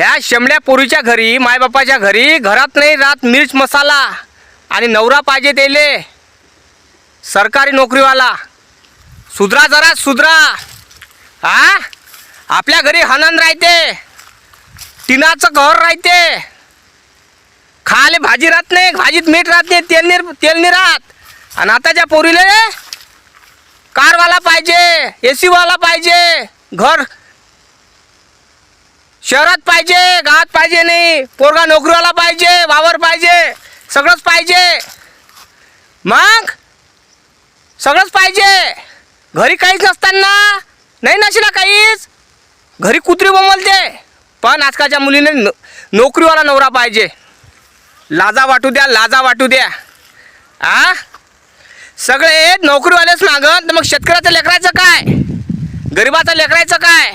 ह्या शेमड्या पोरीच्या घरी मायबापाच्या घरी घरात नाही राहत मिर्च मसाला. आणि नवरा पाहिजे त्याले. सरकारी नोकरीवाला. सुधरा जरा सुधरा. हा आपल्या घरी हनन राहते. टिनाचं घर राहते. खाले भाजी राहत नाही भाजीत मीठ राहत नाही तेल निर तेल नाही राहत. आणि आताच्या पोरीले कारवाला पाहिजे ए सीवाला पाहिजे घर शहरात पाहिजे गावात पाहिजे नाही. पोरगा नोकरीवाला पाहिजे वावर पाहिजे सगळंच पाहिजे. मग? सगळंच पाहिजे. घरी काहीच नसताना. नाही नशिला काहीच. घरी कुत्री बोंबलते पण आजकालच्या मुलीने न- नोकरीवाला नवरा पाहिजे. लाजा वाटू द्या लाजा वाटू द्या. आ? सगळे नोकरीवालेच मागत तर मग शेतकऱ्याचं लेकरायचं काय? गरिबाचं लेकरायचं काय?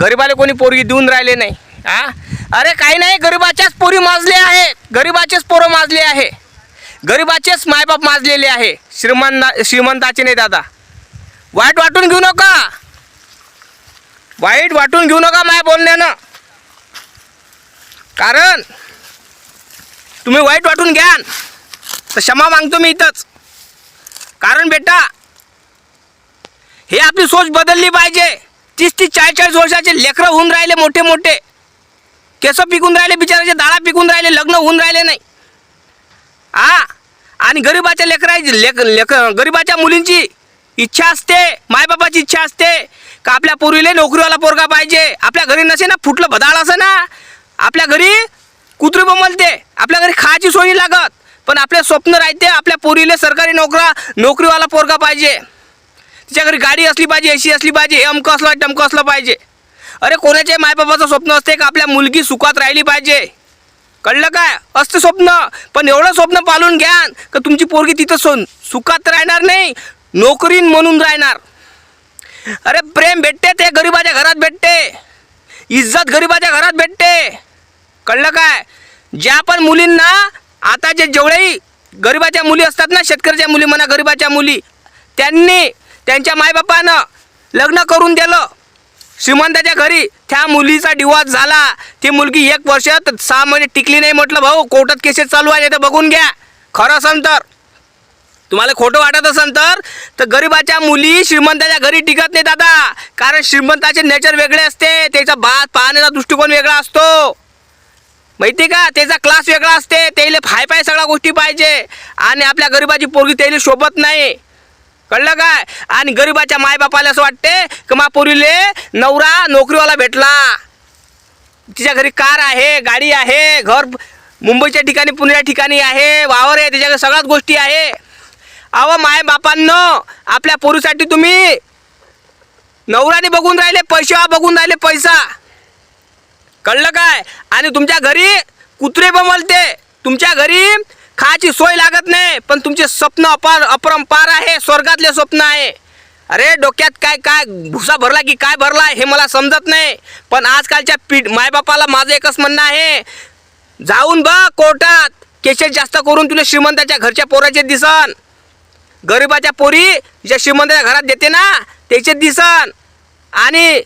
गरिबाला कोणी पोरगी देऊन राहिले नाही हा? अरे काही नाही गरिबाच्याच पोरी माजले आहे. गरिबाचेच पोरं माजले आहे. गरिबाचेच मायबाप माजलेले आहे. श्रीमंत श्रीमंताचे नाही दादा. वाईट वाटून घेऊ नका. वाईट वाटून घेऊ नका माय बोलण्यानं. कारण तुम्ही वाईट वाटून घ्यान तर क्षमा मागतो मी इथंच. कारण बेटा हे आपली सोच बदलली पाहिजे. तीस तीस चाळीस चाळीस वर्षाचे लेकरं होऊन राहिले मोठे मोठे. केस पिकून राहिले बिचाराचे दाळा पिकून राहिले लग्न होऊन राहिले नाही. हा आणि गरिबाच्या लेकराची लेक लेक गरिबाच्या मुलींची इच्छा असते मायबापाची इच्छा असते का आपल्या पोरीला नोकरीवाला पोरगा पाहिजे. आपल्या घरी नसे ना फुटलं भदाळ असं ना. आपल्या घरी कुत्री बमलते आपल्या घरी खायची सोयी लागत. पण आपले स्वप्न राहते आपल्या पोरीले सरकारी नोकरा नोकरीवाला पोरगा पाहिजे. तिच्या घरी गाडी असली पाहिजे एसी असली पाहिजे हे अमकं असलं टमकं असलं पाहिजे. अरे कोणाच्या मायबापाचं स्वप्न असते का आपल्या मुलगी सुखात राहिली पाहिजे? कळलं काय? असतं स्वप्न. पण एवढं स्वप्न पालून घ्या का तुमची पोरगी तिथं सो सुखात राहणार नाही नोकरीन म्हणून राहणार. अरे प्रेम भेटते ते गरिबाच्या घरात भेटते. इज्जत गरिबाच्या घरात भेटते. कळलं काय? ज्या पण मुलींना आता जे जेवढेही गरिबाच्या मुली असतात ना शेतकऱ्याच्या मुली म्हणा गरिबाच्या मुली त्यांनी त्यांच्या मायबापानं लग्न करून दिलं. श्रीमंताच्या घरी त्या मुलीचा डिवॉर्स झाला. ती मुलगी एक वर्षात सहा महिने टिकली नाही म्हटलं भाऊ कोर्टात केसेस चालू आहे तर बघून घ्या. खरं असेल तर. तुम्हाला खोटं वाटत असेल तर तर गरिबाच्या मुली श्रीमंताच्या घरी टिकत नाही दादा कारण श्रीमंताचे नेचर वेगळे असते. त्याचा बात पाहण्याचा दृष्टिकोन वेगळा असतो. माहिती का? त्याचा क्लास वेगळा असते. त्याला फाय फाय सगळ्या गोष्टी पाहिजे. आणि आपल्या गरिबाची पोरगी त्याला शोभत नाही. कळलं काय? आणि गरिबाच्या मायबापाला असं वाटते की मा पोरीले नवरा नोकरीवाला भेटला. तिच्या घरी कार आहे गाडी आहे घर मुंबईच्या ठिकाणी पुण्याच्या ठिकाणी आहे वावर आहे त्याच्याकडे सगळ्याच गोष्टी आहे. अहो मायबापांनं आपल्या पोरीसाठी तुम्ही नवराने बघून राहिले पैसे बघून राहिले पैसा. कळलं काय? आणि तुमच्या घरी कुत्रे बमलते. तुमच्या घरी खायची सोय लागत नाही पण तुमचे स्वप्न अपार अपरंपार आहे स्वर्गातले स्वप्न आहे. अरे डोक्यात काय काय भुसा भरला की काय भरला हे मला समजत नाही. पण आजकालच्या पीठ मायबापाला माझं एकच म्हणणं आहे जाऊन बघ कोर्टात. केसेस जास्त करून तुला श्रीमंताच्या घरच्या पोराचे दिसन. गरिबाच्या पोरी ज्या श्रीमंताच्या घरात देते ना त्याचे दिसन. आणि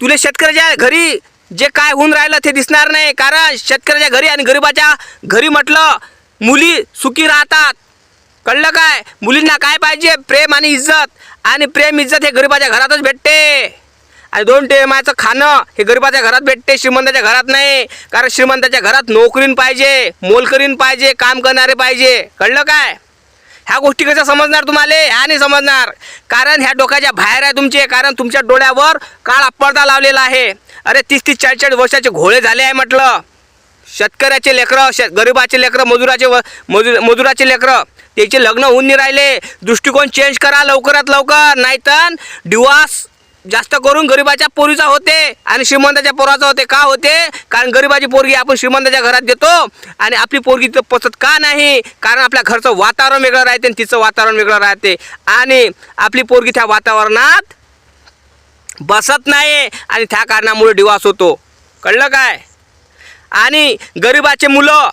तुला शेतकऱ्याच्या घरी जे काय होऊन राहिलं ते दिसणार नाही. कारण शेतकऱ्याच्या घरी आणि गरिबाच्या घरी म्हटलं मुली सुखी राहतात. कळलं काय? मुलींना काय पाहिजे? प्रेम आणि इज्जत. आणि प्रेम इज्जत हे गरिबाच्या घरातच भेटते. आणि दोन टेमाचं खाणं हे गरिबाच्या घरात भेटते श्रीमंताच्या घरात नाही. कारण श्रीमंताच्या घरात नोकरीन पाहिजे मोलकरीन पाहिजे काम करणारे पाहिजे. कळलं काय? ह्या गोष्टी कशा समजणार तुम्हाला? ह्या नाही समजणार. कारण ह्या डोक्याच्या बाहेर आहे तुमचे. कारण तुमच्या डोळ्यावर काळा पडदा लावलेला आहे. अरे तीस तीस चाळीस चाळीस वर्षाचे घोळे झाले आहे म्हटलं. शेतकऱ्याचे लेकरं शे गरिबाचे लेकरं मजुराचे व मजूर मजुराचे लेकरं त्याचे लग्न होऊन नाही राहिले. दृष्टिकोन चेंज करा लवकरात लवकर. नाहीतर डिवास जास्त करून गरिबाच्या पोरीचा होते आणि श्रीमंताच्या पोराचा होते. का होते? कारण गरिबाची पोरगी आपण श्रीमंताच्या घरात देतो आणि आपली पोरगी तिथं पचत का नाही? कारण आपल्या घरचं वातावरण वेगळं राहते आणि तिचं वातावरण वेगळं राहते. आणि आपली पोरगी त्या वातावरणात बसत नाही आणि त्या कारणामुळे डिवास होतो. कळलं काय? आणि गरिबाचे मुलं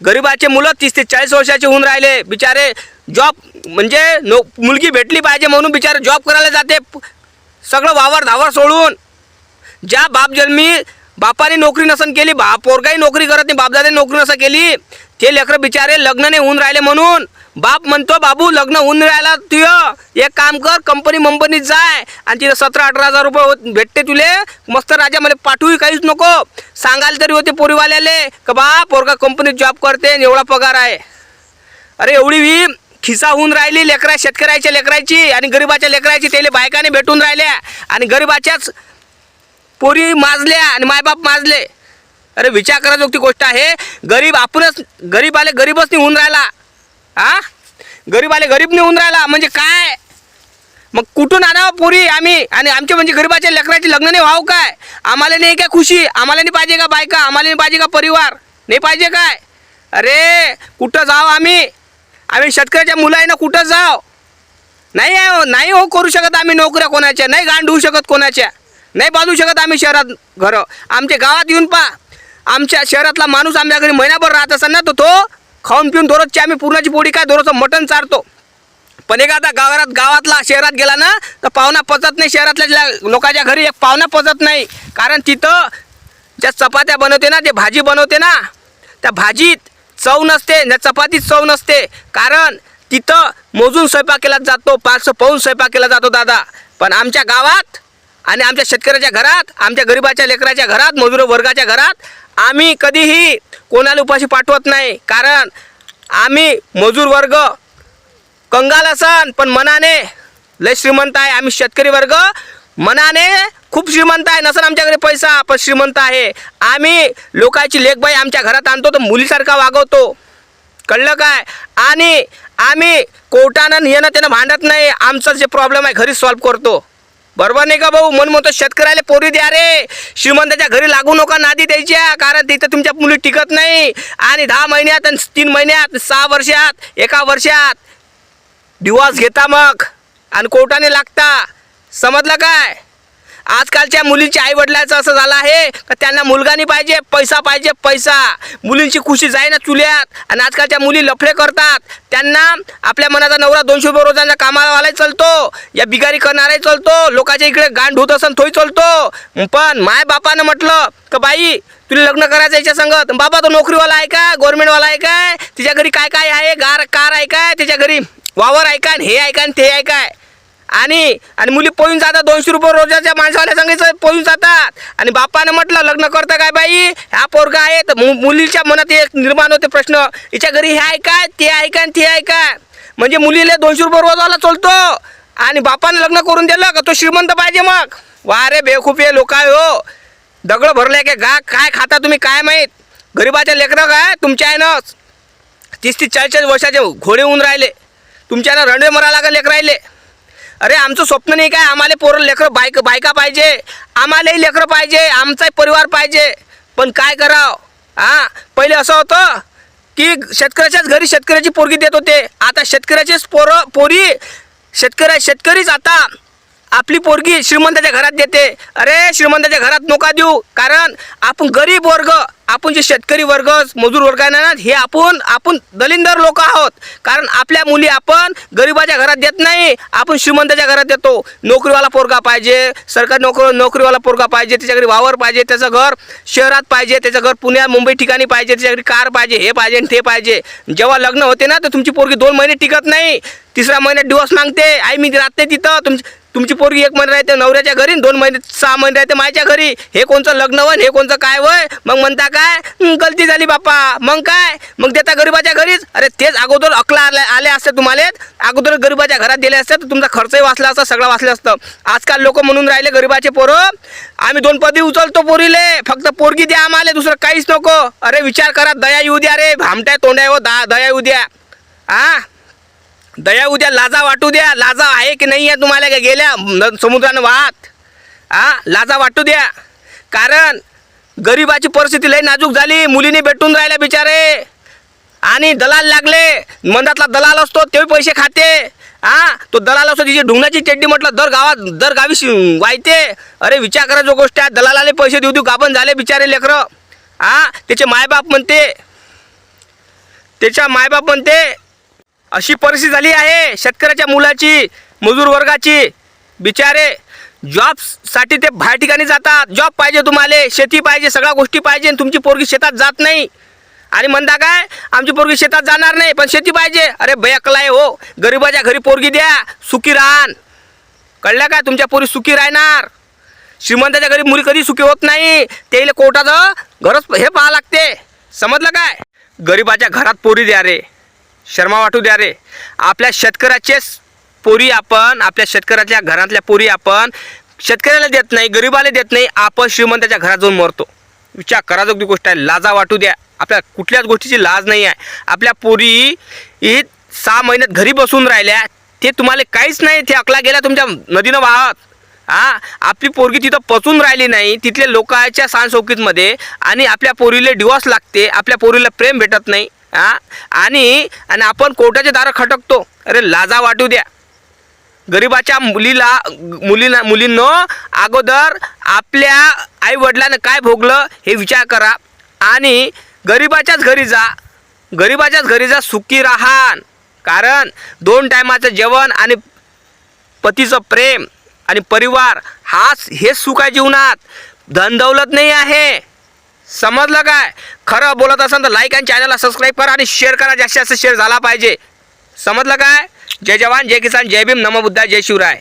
गरिबाचे मुलं तीस ते चाळीस वर्षाचे होऊन राहिले. बिचारे जॉब म्हणजे नो मुलगी भेटली पाहिजे म्हणून बिचारे जॉब करायला जाते. सगळं वावर धावर सोडून. ज्या बाप जन्मी बापाने नोकरी नसन केली बा पोरगाही नोकरी करत नाही बापदादाने नोकरी नसं केली ते लेकरं बिचारे लग्न नाही होऊन राहिले म्हणून. बाप म्हणतो बाबू लग्न होऊन राहिला तुय. एक काम कर कंपनी मंपनीत जाय आणि तिथं सतरा अठरा हजार रुपये भेटते तुले. मस्त राजा मला पाठवू काहीच नको. सांगायला तरी होते पोरीवाल्याले का बा पोरगा कंपनीत जॉब करते आणि एवढा पगार आहे. अरे एवढी ही खिसा होऊन राहिली लेकरा शेतकऱ्याच्या लेकराची आणि गरिबाच्या लेकराची. त्याला बायकाने भेटून राहिल्या आणि गरिबाच्याच पोरी माजल्या आणि मायबाप माजले. अरे विचार करायची गोष्ट आहे. गरीब आपणच गरीब आले गरीबच नाही होऊन राहिला. हा गरीब आले गरीब नाही होऊन राहिला. म्हणजे काय? मग कुठून आणावं पोरी आम्ही? आणि आमच्या म्हणजे गरीबाच्या लेकराचे लग्न नाही व्हावं काय? आम्हाला नाही काय खुशी? आम्हाला नाही पाहिजे का बायका? आम्हाला नाही पाहिजे का परिवार? नाही पाहिजे काय? अरे कुठं जाव आम्ही? आम्ही शेतकऱ्याच्या मुलांना कुठं जाव नाही आहे हो, नाही हो करू शकत आम्ही नोकऱ्या कोणाच्या. नाही गांड होऊ शकत कोणाच्या. नाही बांधू शकत आम्ही शहरात घरं. आमच्या गावात येऊन पा आमच्या शहरातला माणूस आमच्या घरी महिनाभर राहत असेल ना तो तो खाऊन पिऊन दररोजची आम्ही पूर्णाची पोळी काय दररोजचं मटण चारतो. पण एखादा गावात गावातला शहरात गेला ना तर पाहुणा पचत नाही शहरातल्या ज्या लोकांच्या घरी एक पाहुणा पचत नाही. कारण तिथं ज्या चपात्या बनवते ना जे भाजी बनवते ना त्या भाजीत चव नसते ना चपातीत चव नसते. कारण तिथं मोजून स्वयंपाक केला जातो पाचशे पाऊन स्वयंपाक केला जातो दादा. पण आमच्या गावात आणि आमच्या शेतकऱ्याच्या घरात आमच्या गरिबाच्या लेकराच्या घरात मजूर वर्गाच्या घरात आम्ही कधीही कोणाला उपाशी पाठवत नाही. कारण आम्ही मजूर वर्ग कंगाल असन पण मनाने लय श्रीमंत आहे. आम्ही शेतकरी वर्ग मनाने खूप श्रीमंत आहे. नसन आमच्याकडे पैसा पण श्रीमंत आहे. आम्ही लोकांची लेखबाई आमच्या घरात आणतो तर मुलीसारखा वागवतो. कळलं काय? आणि आम्ही कोर्टानं येणं त्यानं भांडत नाही. आमचं जे प्रॉब्लेम आहे घरी सॉल्व्ह करतो. बरोबर नाही का भाऊ? म्हणून म्हणतो शेतकऱ्याला पोरी द्या रे. श्रीमंताच्या घरी लागू नका नादी द्यायच्या कारण तिथं तुमच्या मुली टिकत नाही. आणि दहा महिन्यात आणि तीन महिन्यात सहा वर्षात एका वर्षात. डिवॉर्स घेता मग. आणि कोर्टाने लागता. समजलं काय? आजकालच्या मुलींच्या आई वडिलांचं असं झालं आहे का त्यांना मुलगा नाही पाहिजे पैसा पाहिजे पैसा. मुलींची खुशी जाई ना चुल्यात. आणि आजकालच्या मुली लफडे करतात. त्यांना आपल्या मनाचा नवरा दोनशे रुपये रोजांचा कामावालाही चालतो. या बिगारी करणाराही चलतो. लोकांच्या इकडे गांड होत असन तोही चलतो. पण माय बापानं म्हटलं का बाई तुला लग्न करायचं याच्या संगत. बाबा तो नोकरीवाला आहे का गव्हर्नमेंटवाला आहे काय? तिच्या घरी काय काय आहे? गार कार आहे काय? त्याच्या घरी वावर आहे का हे आहे का ते आहे काय? आणि आणि मुली पळून जातात दोनशे रुपये रोजाच्या माणसावाल्या सांगायचं पळून जातात. आणि बापानं म्हटलं लग्न करतं काय बाई? हा पोरगा आहे तर मु- मुलीच्या मनात एक निर्माण होते प्रश्न. हिच्या घरी हे आहे काय ते आहे काय आणि ते आहे काय म्हणजे मुलीला दोनशे रुपये रोजाला चालतो. आणि बापानं लग्न करून दिलं का तो श्रीमंत पाहिजे मग? वा रे बेवकूफ हे लोक आहे हो. दगड भरले की गा काय खाता तुम्ही काय माहीत? गरिबाच्या लेकरं काय तुमच्या आहे तीस तीस चाळीस चाळीस वर्षाचे घोडे होऊन राहिले. तुमच्यानं रणवे मरा लागले लेकर राहिले? अरे आमचं स्वप्न नाही काय? आम्हाला पोरं लेकरं बायक बायका पाहिजे. आम्हालाही लेकरं पाहिजे आमचाही परिवार पाहिजे. पण काय करावं? हां? पहिले असं होतं की शेतकऱ्याच्याच घरी शेतकऱ्याची पोरगी देत होते. आता शेतकऱ्याचेच पोरं पोरी शेतकऱ्या शेतकरीच आता. आपली पोरगी श्रीमंताच्या घरात देते. अरे श्रीमंताच्या घरात नका देऊ. कारण आपण गरीब वर्ग आपण जे शेतकरी वर्ग मजूर वर्ग आहे ना हे आपण आपण दलिंदर लोक आहोत. कारण आपल्या मुली आपण गरिबाच्या घरात देत नाही आपण श्रीमंताच्या घरात देतो. नोकरीवाला पोरगा पाहिजे सरकारी नोकर नोकरीवाला पोरगा पाहिजे त्याच्या घरी वावर पाहिजे त्याचं घर शहरात पाहिजे त्याचं घर पुण्यात मुंबई ठिकाणी पाहिजे त्याच्या घरी कार पाहिजे हे पाहिजे आणि ते पाहिजे. जेव्हा लग्न होते ना तर तुमची पोरगी दोन महिने टिकत नाही. तिसऱ्या महिन्यात दिवस मागते. आई मी राहते तिथं. तुमची तुमची पोरगी एक महिना राहते नवऱ्याच्या घरी दोन महिने सहा महिने राहते माझ्या घरी. हे कोणचं लग्न वय हे कोणचं काय वय? मग म्हणता काय? गलती झाली बाप्पा. मग काय? मग देता गरीबाच्या घरीच. अरे तेच अगोदर अकला आले आले असते तुम्हाला. अगोदर गरीबाच्या घरात दिले असते तर तुमचा खर्चही वाचला असता सगळं वाचलं असतं. आजकाल लोक म्हणून राहिले गरीबाचे पोरं आम्ही दोन पदी उचलतो पोरीले. फक्त पोरगी द्या आम्हाला दुसरं काहीच नको. अरे विचार करा दया येऊ द्या रे. भामट्या तोंड्या हो दा दया येऊ द्या. आ? दया उद्या लाजा वाटू द्या. लाजा आहे की नाही आहे तुम्हाला का गेल्या? न- समुद्रानं वाहत. हा लाजा वाटू द्या. कारण गरिबाची परिस्थिती लई नाजूक झाली. मुलीने भेटून राहिल्या बिचारे. आणि दलाल लागले. मंदातला दलाल असतो ते पैसे खाते. हा तो दलाल असतो तिची ढुंगणाची चड्डी म्हटलं दर गावात दर गावी वाहते. वायते अरे विचार करा जो गोष्ट आहे. दलालाले पैसे देऊ देऊ गाभण झाले बिचारे लेकरं. हा त्याचे मायबाप म्हणते. त्याच्या मायबाप म्हणते अशी परिस्थिती झाली आहे. शेतकऱ्याच्या मुलाची मजूर वर्गाची. बिचारे जॉबसाठी ते बाहेर ठिकाणी जातात. जॉब पाहिजे तुम्हाला शेती पाहिजे सगळ्या गोष्टी पाहिजे आणि तुमची पोरगी शेतात जात नाही. आणि म्हणता काय आमची पोरगी शेतात जाणार नाही पण शेती पाहिजे. अरे बयकला आहे हो. गरिबाच्या घरी पोरगी द्या सुखी राहण कळलं काय तुमच्या पोरी सुखी राहणार. श्रीमंताच्या घरी मुली कधी सुखी होत नाही? त्याला कोर्टाचं घरच हे पाहा लागते. समजलं काय? गरिबाच्या घरात पोरी द्या रे. शर्मा वाटू द्या रे. आपल्या शेतकऱ्याचे पोरी आपण आपल्या शेतकऱ्याच्या घरातल्या पोरी आपण शेतकऱ्याला देत नाही गरिबाला देत नाही आपण श्रीमंताच्या घरात जाऊन मरतो. विचार कराजोगती गोष्ट आहे लाजा वाटू द्या. आपल्या कुठल्याच गोष्टीची लाज नाही आहे. आपल्या पोरी ही सहा महिन्यात घरी बसून राहिल्या ते तुम्हाला काहीच नाही ते अकला गेल्या तुमच्या नदीनं वाहत. हां? आपली पोरगी तिथं पचून राहिली नाही तिथल्या लोकांच्या सांसौकीतमध्ये आणि आपल्या पोरीला डिवॉर्स लागते आपल्या पोरीला प्रेम भेटत नाही. हा? आणि आणि आपण कोर्टाचे दारं खटकतो. अरे लाजा वाटू द्या. गरिबाच्या मुलीला मुलीला मुलींनो अगोदर आपल्या आई वडिलांना काय भोगलं हे विचार करा. आणि गरिबाच्याच घरी जा. गरिबाच्याच घरी जा सुखी राहान. कारण दोन टायमाचं जेवण आणि पतीचं प्रेम आणि परिवार हाच हेच सुख आहे जीवनात. धनदौलत नाही आहे. समजलं काय? खरं बोलत असेल तर लाईक आणि चॅनलला सबस्क्राईब करा आणि शेअर करा. जास्तीत जास्त शेअर झाला पाहिजे. समजलं काय? जय जवान जय किसान जय भीम. नमो बुद्धा जय शिवराय.